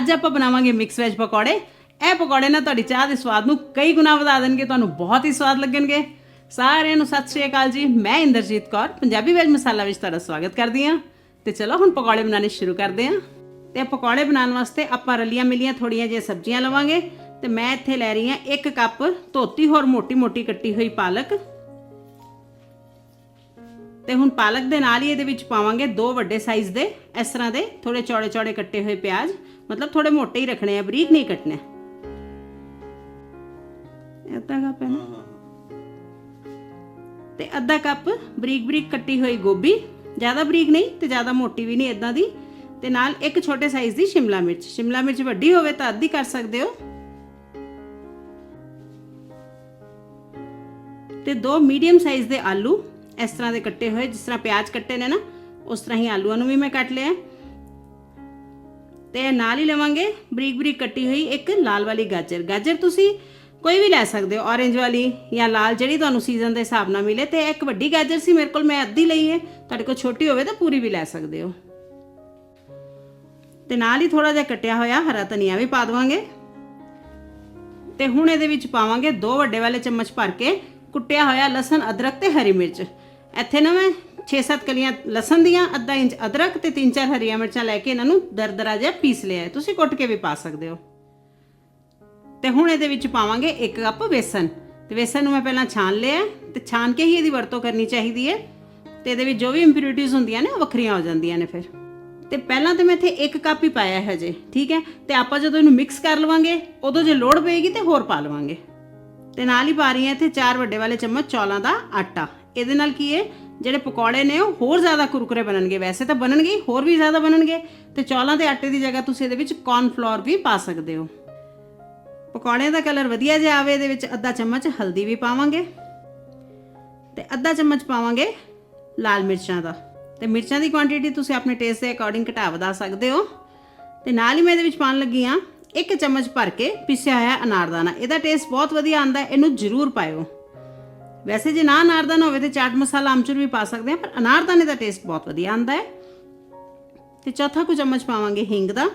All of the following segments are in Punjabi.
ਅੱਜ ਆਪਾਂ ਬਣਾਵਾਂਗੇ ਮਿਕਸ ਵੈਜ ਪਕੌੜੇ। ਇਹ ਪਕੌੜੇ ਨਾ ਤੁਹਾਡੀ ਚਾਹ ਦੇ ਸਵਾਦ ਨੂੰ ਕਈ ਗੁਣਾ ਵਧਾ ਦੇਣਗੇ, ਤੁਹਾਨੂੰ ਬਹੁਤ ਹੀ ਸਵਾਦ ਲੱਗਣਗੇ। ਸਾਰਿਆਂ ਨੂੰ ਸਤਿ ਸ਼੍ਰੀ ਅਕਾਲ ਜੀ, ਮੈਂ ਇੰਦਰਜੀਤ ਕੌਰ, ਪੰਜਾਬੀ ਵੈਜ ਮਸਾਲਾ ਵਿੱਚ ਤੁਹਾਡਾ ਸਵਾਗਤ ਕਰਦੀ ਹਾਂ। ਤੇ ਚਲੋ ਹੁਣ ਪਕੌੜੇ ਬਣਾਉਣੇ ਸ਼ੁਰੂ ਕਰਦੇ ਹਾਂ। ਤੇ ਪਕੌੜੇ ਬਣਾਉਣ ਵਾਸਤੇ ਆਪਾਂ ਰਲੀਆਂ ਮਿਲੀਆਂ ਥੋੜੀਆਂ ਜਿਹੀਆਂ ਸਬਜ਼ੀਆਂ ਲਵਾਂਗੇ। ਤੇ ਮੈਂ ਇੱਥੇ ਲੈ ਰਹੀ ਹਾਂ 1 ਕੱਪ ਧੋਤੀ ਹੋਰ ਮੋਟੀ-ਮੋਟੀ ਕੱਟੀ ਹੋਈ ਪਾਲਕ। ਤੇ ਹੁਣ ਪਾਲਕ ਦੇ ਨਾਲ ਹੀ ਇਹਦੇ ਵਿੱਚ ਪਾਵਾਂਗੇ ਦੋ ਵੱਡੇ ਸਾਈਜ਼ ਦੇ, ਇਸ ਤਰ੍ਹਾਂ ਦੇ ਥੋੜੇ ਚੌੜੇ-ਚੌੜੇ ਕੱਟੇ ਹੋਏ ਪਿਆਜ਼। ਮਤਲਬ ਥੋੜੇ ਮੋਟੇ ਹੀ ਰੱਖਣੇ ਆ ਬਰੀਕ ਨਹੀਂ ਕੱਟਣੇ। ਅੱਧਾ ਕੱਪ ਹੈ ਨਾ? ਤੇ ਅੱਧਾ ਕੱਪ ਬਰੀਕ ਬਰੀਕ ਕੱਟੀ ਹੋਈ ਗੋਭੀ ਜ਼ਿਆਦਾ ਬਰੀਕ ਨਹੀਂ ਤੇ ਜ਼ਿਆਦਾ ਮੋਟੀ ਵੀ ਨਹੀਂ ਇਦਾਂ ਦੀ। ਤੇ ਨਾਲ ਇੱਕ ਛੋਟੇ ਸਾਈਜ਼ ਦੀ ਸ਼ਿਮਲਾ ਮਿਰਚ। ਸ਼ਿਮਲਾ ਮਿਰਚ ਵੱਡੀ ਹੋਵੇ ਤਾਂ ਅੱਧੀ ਕਰ ਸਕਦੇ ਹੋ। ਤੇ ਦੋ ਮੀਡੀਅਮ ਸਾਈਜ਼ ਦੇ ਆਲੂ ਇਸ ਤਰ੍ਹਾਂ ਦੇ ਕੱਟੇ ਹੋਏ ਜਿਸ ਤਰ੍ਹਾਂ ਪਿਆਜ਼ ਕੱਟੇ ਨੇ ਨਾ ਉਸ ਤਰ੍ਹਾਂ ਹੀ ਆਲੂਆਂ ਨੂੰ ਵੀ ਮੈਂ ਕੱਟ ਲਿਆ। ਤੇ ਨਾਲ ਹੀ ਲਵਾਂਗੇ ਬਰੀਕ ਬਰੀਕ ਕੱਟੀ ਹੋਈ ਇੱਕ ਲਾਲ ਵਾਲੀ ਗਾਜਰ। ਗਾਜਰ ਤੁਸੀਂ ਕੋਈ ਵੀ ਲੈ ਸਕਦੇ ਹੋ, orange ਵਾਲੀ ਜਾਂ ਲਾਲ, ਜਿਹੜੀ ਤੁਹਾਨੂੰ ਸੀਜ਼ਨ ਦੇ ਹਿਸਾਬ ਨਾਲ ਮਿਲੇ, ਤੇ ਇੱਕ ਵੱਡੀ ਗਾਜਰ ਸੀ ਮੇਰੇ ਕੋਲ, ਮੈਂ ਅੱਧੀ ਲਈ ਹੈ। ਤੁਹਾਡੇ ਕੋਲ ਛੋਟੀ ਹੋਵੇ ਤਾਂ ਪੂਰੀ ਵੀ ਲੈ ਸਕਦੇ ਹੋ। ਤੇ ਨਾਲ ਹੀ ਥੋੜਾ ਜਿਹਾ ਕੱਟਿਆ ਹੋਇਆ ਹਰਾ ਧਨੀਆ ਵੀ ਪਾ ਦਵਾਂਗੇ। ਤੇ ਹੁਣ ਇਹਦੇ ਵਿੱਚ ਪਾਵਾਂਗੇ ਦੋ ਵੱਡੇ ਵਾਲੇ ਚਮਚ ਭਰ ਕੇ ਕੁੱਟਿਆ ਹੋਇਆ ਲਸਣ, ਅਦਰਕ ਤੇ ਹਰੀ ਮਿਰਚ। ਇੱਥੇ ਨਾ ਮੈਂ 6-7 ਕਲੀਆਂ ਲਸਣ ਦੀਆਂ, ਅੱਧਾ ਇੰਚ ਅਦਰਕ ਤੇ 3-4 ਹਰੀਆਂ ਮਿਰਚਾਂ ਲੈ ਕੇ ਇਹਨਾਂ ਨੂੰ ਦਰਦਰਾ ਜਿਹਾ ਪੀਸ ਲਿਆ ਤੁਸੀਂ ਕੁੱਟ ਕੇ ਵੀ ਪਾ ਸਕਦੇ ਹੋ। ਤੇ ਹੁਣ ਇਹਦੇ ਵਿੱਚ ਪਾਵਾਂਗੇ 1 ਕੱਪ ਵੇਸਣ। ਤੇ ਵੇਸਣ ਨੂੰ ਮੈਂ ਪਹਿਲਾਂ ਛਾਣ ਲਿਆ ਤੇ ਛਾਣ ਕੇ ਹੀ ਇਹਦੀ ਵਰਤੋਂ ਕਰਨੀ ਚਾਹੀਦੀ ਹੈ। ਤੇ ਇਹਦੇ ਵਿੱਚ ਜੋ ਵੀ ਇੰਪਿਊਰਿਟੀਜ਼ ਹੁੰਦੀਆਂ ਨੇ ਉਹ ਵੱਖਰੀਆਂ ਹੋ ਜਾਂਦੀਆਂ ਨੇ ਫਿਰ। ਤੇ ਪਹਿਲਾਂ ਤੇ ਮੈਂ ਇੱਥੇ 1 ਕੱਪ ਹੀ ਪਾਇਆ ਹੈ ਹਜੇ, ਠੀਕ ਹੈ? ਤੇ ਆਪਾਂ ਜਦੋਂ ਇਹਨੂੰ ਮਿਕਸ ਕਰ ਲਵਾਂਗੇ, ਉਦੋਂ ਜੇ ਲੋੜ ਪਏਗੀ ਤੇ ਹੋਰ ਪਾ ਲਵਾਂਗੇ। ਤੇ ਨਾਲ ਹੀ ਪਾ ਰਹੀ ਹਾਂ ਇੱਥੇ 4 ਵੱਡੇ ਵਾਲੇ ਚਮਚ ਚੌਲਾਂ ਦਾ ਆਟਾ। ਇਹਦੇ ਨਾਲ ਕੀ ਹੈ? ਜਿਹੜੇ ਪਕੌੜੇ ਨੇ ਉਹ ਹੋਰ ਜ਼ਿਆਦਾ ਕੁਰਕਰੇ ਬਣਨਗੇ। ਵੈਸੇ ਤਾਂ ਬਣਨਗੇ ਹੋਰ ਵੀ ਜ਼ਿਆਦਾ ਬਣਨਗੇ। ਤੇ ਚੌਲਾਂ ਦੇ ਆਟੇ ਦੀ ਜਗ੍ਹਾ ਤੁਸੀਂ ਇਹਦੇ ਵਿੱਚ ਕੌਰਨ ਫਲੋਰ ਵੀ ਪਾ ਸਕਦੇ ਹੋ। ਪਕੌੜਿਆਂ ਦਾ ਕਲਰ ਵਧੀਆ ਜਿਹਾ ਆਵੇ, ਇਹਦੇ ਵਿੱਚ ਅੱਧਾ ਚਮਚ ਹਲਦੀ ਵੀ ਪਾਵਾਂਗੇ। ਤੇ ਅੱਧਾ ਚਮਚ ਪਾਵਾਂਗੇ ਲਾਲ ਮਿਰਚਾਂ ਦਾ। ਤੇ ਮਿਰਚਾਂ ਦੀ ਕੁਆਂਟੀਟੀ ਤੁਸੀਂ ਆਪਣੇ ਟੇਸਟ ਦੇ ਅਕੋਰਡਿੰਗ ਘਟਾ ਵਧਾ ਸਕਦੇ ਹੋ। ਤੇ ਨਾਲ ਹੀ ਮੈਂ ਇਹਦੇ ਵਿੱਚ ਪਾਣ ਲੱਗੀ ਆ ਇੱਕ ਚਮਚ ਭਰ ਕੇ ਪਿਸਿਆ ਹੋਇਆ ਅਨਾਰਦਾਨਾ। ਇਹਦਾ ਟੇਸਟ ਬਹੁਤ ਵਧੀਆ ਆਂਦਾ ਇਹਨੂੰ ਜ਼ਰੂਰ ਪਾਇਓ। ਵੈਸੇ ਜੇ ਨਾ ਅਨਾਰਦਾਨਾ ਹੋਵੇ ਤੇ ਚਾਟ ਮਸਾਲਾ ਆਮਚੂਰ ਵੀ ਪਾ ਸਕਦੇ ਆ ਪਰ ਅਨਾਰਦਾਨੇ ਦਾ ਟੇਸਟ ਬਹੁਤ ਵਧੀਆ ਆਂਦਾ ਹੈ। ਤੇ ਚੌਥਾ ਕੁ ਚਮਚ ਪਾਵਾਂਗੇ ਹਿੰਗ ਦਾ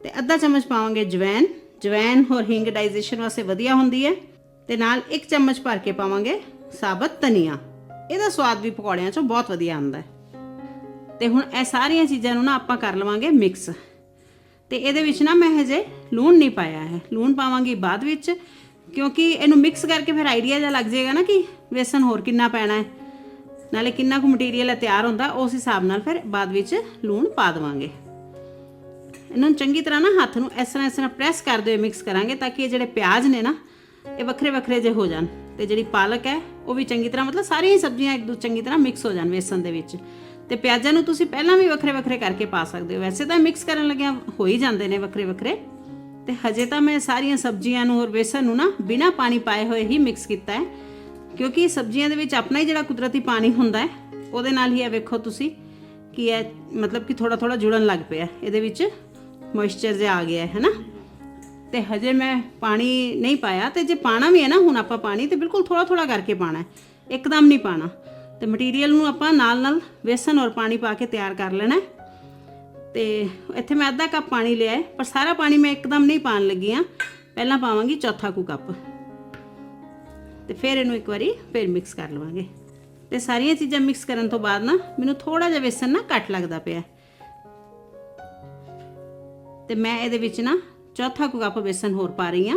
ਤੇ ਅੱਧਾ ਚਮਚ ਪਾਵਾਂਗੇ ਜਵੈਨ। ਜਵੈਨ ਹੋਰ ਹਿੰਗ ਡਾਈਜੈਸ਼ਨ ਵਾਸਤੇ ਵਧੀਆ ਹੁੰਦੀ ਹੈ। ਤੇ ਨਾਲ ਇੱਕ ਚਮਚ ਭਰ ਕੇ ਪਾਵਾਂਗੇ ਸਾਬਤ ਧਨੀਆ। ਇਹਦਾ ਸਵਾਦ ਵੀ ਪਕੌੜਿਆਂ 'ਚੋਂ ਬਹੁਤ ਵਧੀਆ ਆਉਂਦਾ ਹੈ। ਤੇ ਹੁਣ ਇਹ ਸਾਰੀਆਂ ਚੀਜ਼ਾਂ ਨੂੰ ਨਾ ਆਪਾਂ ਕਰ ਲਵਾਂਗੇ ਮਿਕਸ ਤੇ ਇਹਦੇ ਵਿੱਚ ਨਾ ਮੈਂ ਹਜੇ ਲੂਣ ਨਹੀਂ ਪਾਇਆ ਹੈ। ਲੂਣ ਪਾਵਾਂਗੀ ਬਾਅਦ ਵਿੱਚ ਕਿਉਂਕਿ ਇਹਨੂੰ ਮਿਕਸ ਕਰਕੇ ਫਿਰ ਆਈਡੀਆ ਜਿਹਾ ਲੱਗ ਜਾਏਗਾ ਨਾ ਕਿ ਵੇਸਣ ਹੋਰ ਕਿੰਨਾ ਪੈਣਾ ਹੈ। ਨਾਲੇ ਕਿੰਨਾ ਕੁ ਮਟੀਰੀਅਲ ਹੈ ਤਿਆਰ ਹੁੰਦਾ, ਉਸ ਹਿਸਾਬ ਨਾਲ ਫਿਰ ਬਾਅਦ ਵਿੱਚ ਲੂਣ ਪਾ ਦੇਵਾਂਗੇ। ਇਹਨਾਂ ਨੂੰ ਚੰਗੀ ਤਰ੍ਹਾਂ ਨਾ ਹੱਥ ਨੂੰ ਇਸ ਤਰ੍ਹਾਂ ਇਸ ਤਰ੍ਹਾਂ ਪ੍ਰੈਸ ਕਰਦੇ ਹੋਏ ਮਿਕਸ ਕਰਾਂਗੇ ਤਾਂ ਕਿ ਇਹ ਜਿਹੜੇ ਪਿਆਜ਼ ਨੇ ਨਾ, ਇਹ ਵੱਖਰੇ ਵੱਖਰੇ ਜੇ ਹੋ ਜਾਣ। ਤੇ ਜਿਹੜੀ ਪਾਲਕ ਹੈ, ਉਹ ਵੀ ਚੰਗੀ ਤਰ੍ਹਾਂ ਮਤਲਬ ਸਾਰੀਆਂ ਹੀ ਸਬਜ਼ੀਆਂ ਇੱਕ ਦੂਜੇ ਚੰਗੀ ਤਰ੍ਹਾਂ ਮਿਕਸ ਹੋ ਜਾਣ ਵੇਸਣ ਦੇ ਵਿੱਚ। ਤੇ ਪਿਆਜ਼ਾਂ ਨੂੰ ਤੁਸੀਂ ਪਹਿਲਾਂ ਵੀ ਵੱਖਰੇ ਵੱਖਰੇ ਕਰਕੇ ਪਾ ਸਕਦੇ ਹੋ। ਵੈਸੇ ਤਾਂ ਮਿਕਸ ਕਰਨ ਲੱਗਿਆਂ ਹੋ ਹੀ ਜਾਂਦੇ ਨੇ ਵੱਖਰੇ ਵੱਖਰੇ। ਤੇ ਹਜੇ ਤਾਂ ਮੈਂ ਸਾਰੀਆਂ ਸਬਜ਼ੀਆਂ ਨੂੰ ਔਰ ਵੇਸਣ ਨੂੰ ਨਾ ਬਿਨਾਂ ਪਾਣੀ ਪਾਏ ਹੋਏ ਹੀ ਮਿਕਸ ਕੀਤਾ ਹੈ। ਕਿਉਂਕਿ ਸਬਜ਼ੀਆਂ ਦੇ ਵਿੱਚ ਆਪਣਾ ਹੀ ਜਿਹੜਾ ਕੁਦਰਤੀ ਪਾਣੀ ਹੁੰਦਾ ਹੈ, ਉਹਦੇ ਨਾਲ ਹੀ ਇਹ ਵੇਖੋ ਤੁਸੀਂ ਕਿ ਇਹ ਮਤਲਬ ਕਿ ਥੋੜਾ ਥੋੜਾ ਜੁੜਨ ਲੱਗ ਪਿਆ ਇਹਦੇ ਵਿੱਚ ਮੋਇਸਚਰ ਜਿਹਾ ਆ ਗਿਆ ਹੈ ਨਾ ਤੇ ਹਜੇ ਮੈਂ ਪਾਣੀ ਨਹੀਂ ਪਾਇਆ ਤੇ ਜੇ ਪਾਣਾ ਵੀ ਹੈ ਨਾ, ਹੁਣ ਆਪਾਂ ਪਾਣੀ ਤੇ ਬਿਲਕੁਲ ਥੋੜਾ ਥੋੜਾ ਕਰਕੇ ਪਾਣਾ ਹੈ। ਇੱਕਦਮ ਨਹੀਂ ਪਾਣਾ ਤੇ ਮਟੀਰੀਅਲ ਨੂੰ ਆਪਾਂ ਨਾਲ ਨਾਲ ਵੇਸਣ ਔਰ ਪਾਣੀ ਪਾ ਕੇ ਤਿਆਰ ਕਰ ਲੈਣਾ ਹੈ। ਤੇ ਇੱਥੇ ਮੈਂ ਅੱਧਾ ਕੱਪ ਪਾਣੀ ਲਿਆ ਹੈ, ਪਰ ਸਾਰਾ ਪਾਣੀ ਮੈਂ ਇੱਕਦਮ ਨਹੀਂ ਪਾਣ ਲੱਗੀ ਆ ਪਹਿਲਾਂ ਪਾਵਾਂਗੀ ਚੌਥਾ ਕੁ ਕੱਪ। ਤੇ ਫਿਰ ਇਹਨੂੰ ਇੱਕ ਵਾਰੀ ਫਿਰ ਮਿਕਸ ਕਰ ਲਵਾਂਗੇ। ਤੇ ਸਾਰੀਆਂ ਚੀਜ਼ਾਂ ਮਿਕਸ ਕਰਨ ਤੋਂ ਬਾਅਦ ਨਾ, ਮੈਨੂੰ ਥੋੜਾ ਜਿਹਾ ਵੇਸਣ ਨਾ ਘੱਟ ਲੱਗਦਾ ਪਿਆ ਤੇ ਮੈਂ ਇਹਦੇ ਵਿੱਚ ਨਾ ਚੌਥਾ ਕੁ ਕੱਪ ਵੇਸਣ ਹੋਰ ਪਾ ਰਹੀ ਆ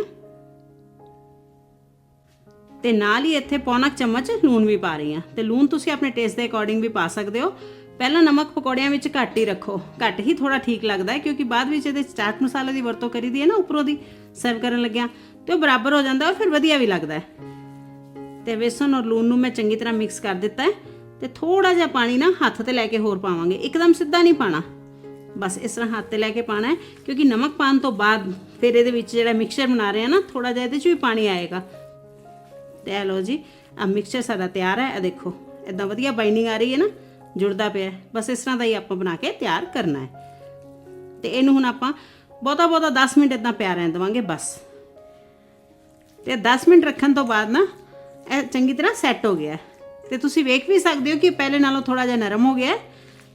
ਤੇ ਨਾਲ ਹੀ ਇੱਥੇ ਪੌਣਾ ਕੁ ਚਮਚ ਲੂਣ ਵੀ ਪਾ ਰਹੀ ਆ ਤੇ ਲੂਣ ਤੁਸੀਂ ਆਪਣੇ ਟੇਸਟ ਦੇ ਅਕੋਰਡਿੰਗ ਵੀ ਪਾ ਸਕਦੇ ਹੋ। ਪਹਿਲਾਂ ਨਮਕ ਪਕੌੜਿਆਂ ਵਿੱਚ ਘੱਟ ਹੀ ਰੱਖੋ। ਘੱਟ ਹੀ ਥੋੜਾ ਠੀਕ ਲੱਗਦਾ ਹੈ ਕਿਉਂਕਿ ਬਾਅਦ ਵਿੱਚ ਇਹਦੇ ਚਾਟ ਮਸਾਲੇ ਦੀ ਵਰਤੋਂ ਕਰੀਦੀ ਹੈ ਨਾ ਉੱਪਰੋਂ ਦੀ ਸਰਵ ਕਰਨ ਲੱਗਿਆ। ਤੇ ਉਹ ਬਰਾਬਰ ਹੋ ਜਾਂਦਾ ਔਰ ਫਿਰ ਵਧੀਆ ਵੀ ਲੱਗਦਾ ਹੈ। ਤੇ ਵੇਸਣ ਔਰ ਲੂਣ ਨੂੰ ਮੈਂ ਚੰਗੀ ਤਰ੍ਹਾਂ ਮਿਕਸ ਕਰ ਦਿੱਤਾ ਹੈ। ਤੇ ਥੋੜਾ ਜਿਹਾ ਪਾਣੀ ਨਾ ਹੱਥ ਤੇ ਲੈ ਕੇ ਹੋਰ ਪਾਵਾਂਗੇ। ਇੱਕਦਮ ਸਿੱਧਾ ਨਹੀਂ ਪਾਣਾ। ਬਸ ਇਸ ਤਰ੍ਹਾਂ ਹੱਥ ਤੇ ਲੈ ਕੇ ਪਾਣਾ ਹੈ ਕਿਉਂਕਿ ਨਮਕ ਪਾਣ ਤੋਂ ਬਾਅਦ ਫਿਰ ਇਹਦੇ ਵਿੱਚ ਜਿਹੜਾ ਮਿਕਸਚਰ ਬਣਾ ਰਹੇ ਆ ਨਾ ਥੋੜਾ ਜਿਹਾ ਇਹਦੇ 'ਚ ਵੀ ਪਾਣੀ ਆਏਗਾ। ਤੇ ਲਓ ਜੀ ਆ ਮਿਕਸਚਰ ਸਾਡਾ ਤਿਆਰ ਹੈ। ਇਹ ਦੇਖੋ ਇਦਾਂ ਵਧੀਆ ਬਾਈਨਿੰਗ ਆ ਰਹੀ ਹੈ ਨਾ। ਜੁੜਦਾ ਪਿਆ ਬਸ ਇਸ ਤਰ੍ਹਾਂ ਦਾ ਹੀ ਆਪਾਂ ਬਣਾ ਕੇ ਤਿਆਰ ਕਰਨਾ ਹੈ। ਤੇ ਇਹਨੂੰ ਹੁਣ ਆਪਾਂ ਬਹੁਤਾ ਬਹੁਤਾ 10 ਮਿੰਟ ਇਦਾਂ ਪਿਆ ਰਹਿਣ ਦੇਵਾਂਗੇ, ਬਸ। ਤੇ 10 ਮਿੰਟ ਰੱਖਣ ਤੋਂ ਬਾਅਦ ਨਾ ਇਹ ਚੰਗੀ ਤਰ੍ਹਾਂ ਸੈੱਟ ਹੋ ਗਿਆ ਹੈ। ਤੇ ਤੁਸੀਂ ਵੇਖ ਵੀ ਸਕਦੇ ਹੋ ਕਿ ਪਹਿਲੇ ਨਾਲੋਂ ਥੋੜਾ ਜਿਹਾ ਨਰਮ ਹੋ ਗਿਆ ਹੈ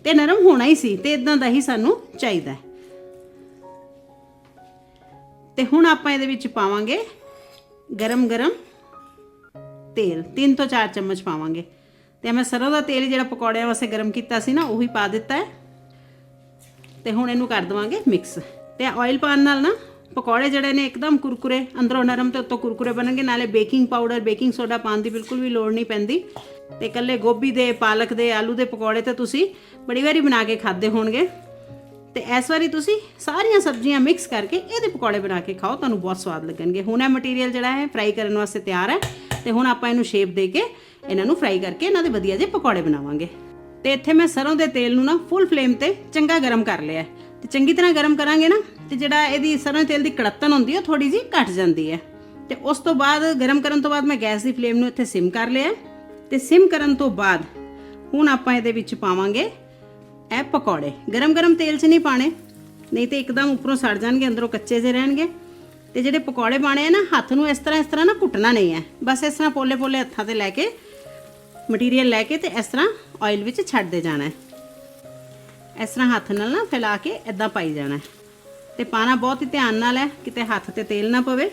ਤੇ ਨਰਮ ਹੋਣਾ ਹੀ ਸੀ ਤੇ ਇਦਾਂ ਦਾ ਹੀ ਸਾਨੂੰ ਚਾਹੀਦਾ ਤੇ ਹੁਣ ਆਪਾਂ ਇਹਦੇ ਵਿੱਚ ਪਾਵਾਂਗੇ ਗਰਮ ਗਰਮ ਤੇਲ 3 ਤੋਂ 4 ਚਮਚ ਪਾਵਾਂਗੇ। ਤੇ ਮੈਂ ਸਰੋਂ ਦਾ ਤੇਲ ਜਿਹੜਾ ਪਕੌੜਿਆਂ ਵਾਸਤੇ ਗਰਮ ਕੀਤਾ ਸੀ ਨਾ, ਉਹੀ ਪਾ ਦਿੱਤਾ ਹੈ। ਤੇ ਹੁਣ ਇਹਨੂੰ ਕਰ ਦਵਾਂਗੇ ਮਿਕਸ ਤੇ ਆਇਲ ਪਾਉਣ ਨਾਲ ਨਾ, ਪਕੌੜੇ ਜਿਹੜੇ ਨੇ ਇੱਕਦਮ ਕੁਰਕੁਰੇ, ਅੰਦਰੋਂ ਨਰਮ ਤੇ ਉੱਤੋਂ ਕੁਰਕੁਰੇ ਬਣਨਗੇ, ਨਾਲੇ ਬੇਕਿੰਗ ਪਾਊਡਰ ਬੇਕਿੰਗ ਸੋਡਾ ਪਾਉਣ ਦੀ ਬਿਲਕੁਲ ਵੀ ਲੋੜ ਨਹੀਂ ਪੈਂਦੀ। ਤੇ ਇਕੱਲੇ ਗੋਭੀ ਦੇ, ਪਾਲਕ ਦੇ, ਆਲੂ ਦੇ ਪਕੌੜੇ ਤੇ ਤੁਸੀਂ ਬੜੀ ਵਾਰੀ ਬਣਾ ਕੇ ਖਾਦੇ ਹੋਣਗੇ। ਤੇ ਇਸ ਵਾਰੀ ਤੁਸੀਂ ਸਾਰੀਆਂ ਸਬਜ਼ੀਆਂ ਮਿਕਸ ਕਰਕੇ ਇਹਦੇ ਪਕੌੜੇ ਬਣਾ ਕੇ ਖਾਓ, ਤੁਹਾਨੂੰ ਬਹੁਤ ਸਵਾਦ ਲੱਗਣਗੇ। ਹੁਣ ਇਹ ਮਟੀਰੀਅਲ ਜਿਹੜਾ ਹੈ ਫਰਾਈ ਕਰਨ ਵਾਸਤੇ ਤਿਆਰ ਹੈ। ਤੇ ਹੁਣ ਆਪਾਂ ਇਹਨੂੰ ਸ਼ੇਪ ਦੇ ਕੇ ਇਹਨਾਂ ਨੂੰ ਫਰਾਈ ਕਰਕੇ ਇਹਨਾਂ ਦੇ ਵਧੀਆ ਜਿਹੇ ਪਕੌੜੇ ਬਣਾਵਾਂਗੇ ਤੇ ਇੱਥੇ ਮੈਂ ਸਰੋਂ ਦੇ ਤੇਲ ਨੂੰ ਨਾ ਫੁੱਲ ਫਲੇਮ ਤੇ ਚੰਗਾ ਗਰਮ ਕਰ ਲਿਆ ਹੈ। ਤੇ ਚੰਗੀ ਤਰ੍ਹਾਂ ਗਰਮ ਕਰਾਂਗੇ ਨਾ, ਤੇ ਜਿਹੜਾ ਇਹਦੀ ਸਰੋਂ ਦੇ ਤੇਲ ਦੀ ਕੜਤਨ ਹੁੰਦੀ ਹੈ, ਉਹ ਥੋੜੀ ਜੀ ਘਟ ਜਾਂਦੀ ਹੈ ਤੇ ਉਸ ਤੋਂ ਬਾਅਦ ਗਰਮ ਕਰਨ ਤੋਂ ਬਾਅਦ ਮੈਂ ਗੈਸ ਦੀ ਫਲੇਮ ਨੂੰ ਇੱਥੇ ਸਿਮ ਕਰ ਲਿਆ ਹੈ। ਤੇ ਸਿਮ ਕਰਨ ਤੋਂ ਬਾਅਦ ਹੁਣ ਆਪਾਂ ਇਹਦੇ ਵਿੱਚ ਪਾਵਾਂਗੇ ਇਹ ਪਕੌੜੇ ਗਰਮ-ਗਰਮ ਤੇਲ 'ਚ ਨਹੀਂ ਪਾਣੇ ਨਹੀਂ ਤੇ ਇੱਕਦਮ ਉੱਪਰੋਂ ਸੜ ਜਾਣਗੇ, ਅੰਦਰੋਂ ਕੱਚੇ ਜਿਹੇ ਰਹਿਣਗੇ ਤੇ ਜਿਹੜੇ ਪਕੌੜੇ ਪਾਣੇ ਆ ਨਾ, ਹੱਥ ਨੂੰ ਇਸ ਤਰ੍ਹਾਂ ਇਸ ਤਰ੍ਹਾਂ ਨਾ ਕੁੱਟਣਾ ਨਹੀਂ ਹੈ। ਬਸ ਇਸ ਤਰ੍ਹਾਂ ਪੋਲੇ-ਪੋਲੇ ਹੱਥਾਂ ਤੇ ਲੈ ਕੇ ਮਟੀਰੀਅਲ ਲੈ ਕੇ ਤੇ ਇਸ ਤਰ੍ਹਾਂ ਆਇਲ ਵਿੱਚ ਛੱਡਦੇ ਜਾਣਾ ਹੈ। ਇਸ ਤਰ੍ਹਾਂ ਹੱਥ ਨਾਲ ਨਾ ਫੈਲਾ ਕੇ ਇਦਾਂ ਪਾਈ ਜਾਣਾ ਹੈ। ਤੇ ਪਾਣਾ ਬਹੁਤ ਹੀ ਧਿਆਨ ਨਾਲ ਹੈ, ਕਿਤੇ ਹੱਥ ਤੇ ਤੇਲ ਨਾ ਪਵੇ।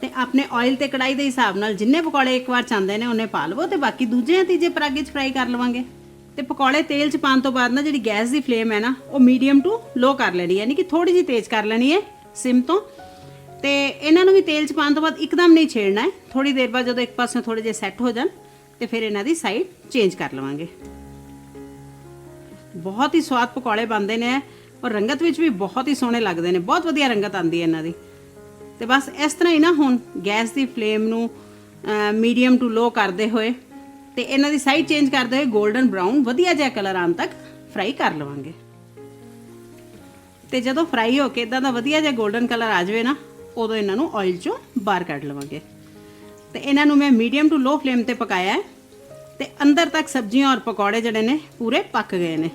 ਤੇ ਆਪਣੇ ਆਇਲ ਤੇ ਕੜਾਈ ਦੇ ਹਿਸਾਬ ਨਾਲ ਜਿੰਨੇ ਪਕੌੜੇ ਇੱਕ ਵਾਰ ਚਾਹੁੰਦੇ ਨੇ, ਉਹਨੇ ਪਾ ਲਵੋ ਤੇ ਬਾਕੀ ਦੂਜੇ ਤੀਜੇ ਪਰਾਗੇ 'ਚ ਫਰਾਈ ਕਰ ਲਵਾਂਗੇ। ਤੇ ਪਕੌੜੇ ਤੇਲ 'ਚ ਪਾਉਣ ਤੋਂ ਬਾਅਦ ਨਾ ਜਿਹੜੀ ਗੈਸ ਦੀ ਫਲੇਮ ਹੈ ਨਾ, ਉਹ ਮੀਡੀਅਮ ਟੂ ਲੋ ਕਰ ਲੈਣੀ ਹੈ, ਯਾਨੀ ਕਿ ਥੋੜੀ ਜਿਹੀ ਤੇਜ਼ ਕਰ ਲੈਣੀ ਹੈ, ਸਿਮ ਤੋਂ। ਤੇ ਇਹਨਾਂ ਨੂੰ ਵੀ ਤੇਲ 'ਚ ਪਾਉਣ ਤੋਂ ਬਾਅਦ ਇੱਕਦਮ ਨਹੀਂ ਛੇੜਨਾ ਹੈ। ਥੋੜੀ ਦੇਰ ਬਾਅਦ ਜਦੋਂ ਇੱਕ ਪਾਸੇ ਥੋੜੇ ਜਿਹੇ ਸੈੱਟ ਹੋ ਜਾਣ ਤੇ ਫਿਰ ਇਹਨਾਂ ਦੀ ਸਾਈਡ ਚੇਂਜ ਕਰ ਲਵਾਂਗੇ। ਬਹੁਤ ਹੀ ਸਵਾਦ ਪਕੌੜੇ ਬਣਦੇ ਨੇ ਔਰ ਰੰਗਤ ਵਿੱਚ ਵੀ ਬਹੁਤ ਹੀ ਸੋਹਣੇ ਲੱਗਦੇ ਨੇ। ਬਹੁਤ ਵਧੀਆ ਰੰਗਤ ਆਉਂਦੀ ਹੈ ਇਹਨਾਂ ਦੀ। ਤੇ ਬਸ ਇਸ ਤਰ੍ਹਾਂ ਹੀ ਨਾ ਹੁਣ ਗੈਸ ਦੀ ਫਲੇਮ ਨੂੰ ਮੀਡੀਅਮ ਟੂ ਲੋ ਕਰਦੇ ਹੋਏ ਤੇ ਇਹਨਾਂ ਦੀ ਸਾਈਡ ਚੇਂਜ ਕਰਦੇ ਹੋਏ 골ਡਨ ਬ੍ਰਾਊਨ ਵਧੀਆ ਜਿਹਾ ਕਲਰ ਆਉਣ ਤੱਕ ਫਰਾਈ ਕਰ ਲਵਾਂਗੇ। ਤੇ ਜਦੋਂ ਫਰਾਈ ਹੋ ਕੇ ਇਦਾਂ ਦਾ ਵਧੀਆ ਜਿਹਾ 골ਡਨ ਕਲਰ ਆ ਜਾਵੇ ਨਾ ਉਦੋਂ ਇਹਨਾਂ ਨੂੰ ਆਇਲ ਚੋਂ ਬਾਹਰ ਕੱਢ ਲਵਾਂਗੇ। ਤੇ ਇਹਨਾਂ ਨੂੰ ਮੈਂ ਮੀਡੀਅਮ ਟੂ ਲੋ ਫਲੇਮ ਤੇ ਪਕਾਇਆ ਹੈ। ਤੇ ਅੰਦਰ ਤੱਕ ਸਬਜ਼ੀਆਂ ਔਰ ਪਕੌੜੇ ਜਿਹੜੇ ਨੇ ਪੂਰੇ ਪੱਕ ਗਏ ਨੇ।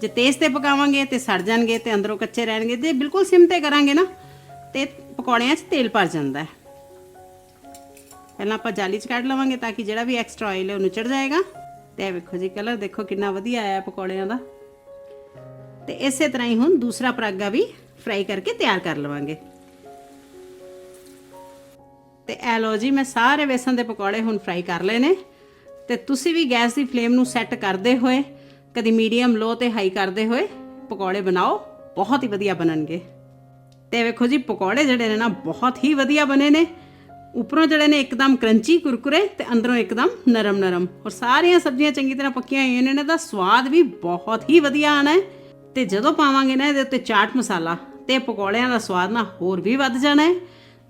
ਜੇ ਤੇਜ਼ ਤੇ ਪਕਾਵਾਂਗੇ ਤੇ ਸੜ ਜਾਣਗੇ ਤੇ ਅੰਦਰੋਂ ਕੱਚੇ ਰਹਿਣਗੇ। ਜੇ ਬਿਲਕੁਲ ਸਿਮ ਤੇ ਕਰਾਂਗੇ ਨਾ, ਤੇ ਪਕੌੜਿਆਂ 'ਚ ਤੇਲ ਭਰ ਜਾਂਦਾ ਹੈ। ਪਹਿਲਾਂ ਆਪਾਂ ਜਾਲੀ 'ਚ ਕੱਢ ਲਵਾਂਗੇ ਤਾਂ ਕਿ ਜਿਹੜਾ ਵੀ ਐਕਸਟਰਾ ਆਇਲ ਹੈ ਉਹ ਨਿਚੜ ਜਾਏਗਾ। ਤੇ ਇਹ ਵੇਖੋ ਜੀ ਕਲਰ ਦੇਖੋ ਕਿੰਨਾ ਵਧੀਆ ਆਇਆ ਪਕੌੜਿਆਂ ਦਾ। ਤੇ ਇਸੇ ਤਰ੍ਹਾਂ ਹੀ ਹੁਣ ਦੂਸਰਾ ਪਰਾਗਾ ਵੀ ਫਰਾਈ ਕਰਕੇ ਤਿਆਰ ਕਰ ਲਵਾਂਗੇ। ਤੇ ਐ ਲਓ ਜੀ, ਮੈਂ ਸਾਰੇ ਵੇਸਣ ਦੇ ਪਕੌੜੇ ਹੁਣ ਫਰਾਈ ਕਰ ਲਏ ਨੇ। ਤੇ ਤੁਸੀਂ ਵੀ ਗੈਸ ਦੀ ਫਲੇਮ ਨੂੰ ਸੈੱਟ ਕਰਦੇ ਹੋਏ, ਕਦੀ ਮੀਡੀਅਮ ਲੋ ਤੇ ਹਾਈ ਕਰਦੇ ਹੋਏ ਪਕੌੜੇ ਬਣਾਓ, ਬਹੁਤ ਹੀ ਵਧੀਆ ਬਣਨਗੇ। ਤੇ ਵੇਖੋ ਜੀ, ਪਕੌੜੇ ਜਿਹੜੇ ਨੇ ਨਾ, ਬਹੁਤ ਹੀ ਵਧੀਆ ਬਣੇ ਨੇ। ਉੱਪਰੋਂ ਜਿਹੜੇ ਨੇ ਇੱਕਦਮ ਕਰੰਚੀ ਕੁਰਕੁਰੇ ਤੇ ਅੰਦਰੋਂ ਇੱਕਦਮ ਨਰਮ ਨਰਮ। ਔਰ ਸਾਰੀਆਂ ਸਬਜ਼ੀਆਂ ਚੰਗੀ ਤਰ੍ਹਾਂ ਪੱਕੀਆਂ ਹੋਈਆਂ ਨੇ, ਇਹਨਾਂ ਦਾ ਸਵਾਦ ਵੀ ਬਹੁਤ ਹੀ ਵਧੀਆ ਆਣਾ ਹੈ। ਤੇ ਜਦੋਂ ਪਾਵਾਂਗੇ ਨਾ ਇਹਦੇ ਉੱਤੇ ਚਾਟ ਮਸਾਲਾ, ਤੇ ਪਕੌੜਿਆਂ ਦਾ ਸਵਾਦ ਨਾ ਹੋਰ ਵੀ ਵੱਧ ਜਾਣਾ ਹੈ।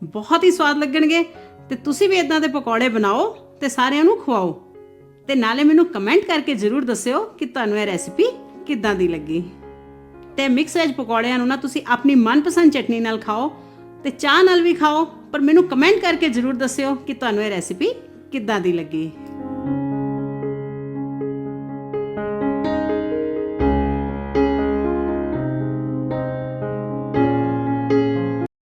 ਬਹੁਤ ਹੀ ਸਵਾਦ ਲੱਗਣਗੇ। ਤੇ ਤੁਸੀਂ ਵੀ ਇਦਾਂ ਦੇ ਪਕੌੜੇ ਬਣਾਓ ਤੇ ਸਾਰਿਆਂ ਨੂੰ ਖਵਾਓ। ਤੇ ਨਾਲੇ ਮੈਨੂੰ ਕਮੈਂਟ ਕਰਕੇ ਜ਼ਰੂਰ ਦੱਸਿਓ ਕਿ ਤੁਹਾਨੂੰ ਇਹ ਰੈਸਿਪੀ ਕਿੱਦਾਂ ਦੀ ਲੱਗੀ। ਤੇ ਮਿਕਸ ਵੈਜ ਪਕੌੜਿਆਂ ਨੂੰ ਨਾ ਤੁਸੀਂ ਆਪਣੀ ਮਨਪਸੰਦ ਚਟਨੀ ਨਾਲ ਖਾਓ ਤੇ ਚਾਹ ਨਾਲ ਵੀ ਖਾਓ, ਪਰ ਮੈਨੂੰ ਕਮੈਂਟ ਕਰਕੇ ਜ਼ਰੂਰ ਦੱਸਿਓ ਕਿ ਤੁਹਾਨੂੰ ਇਹ ਰੈਸਿਪੀ ਕਿੱਦਾਂ ਦੀ ਲੱਗੀ।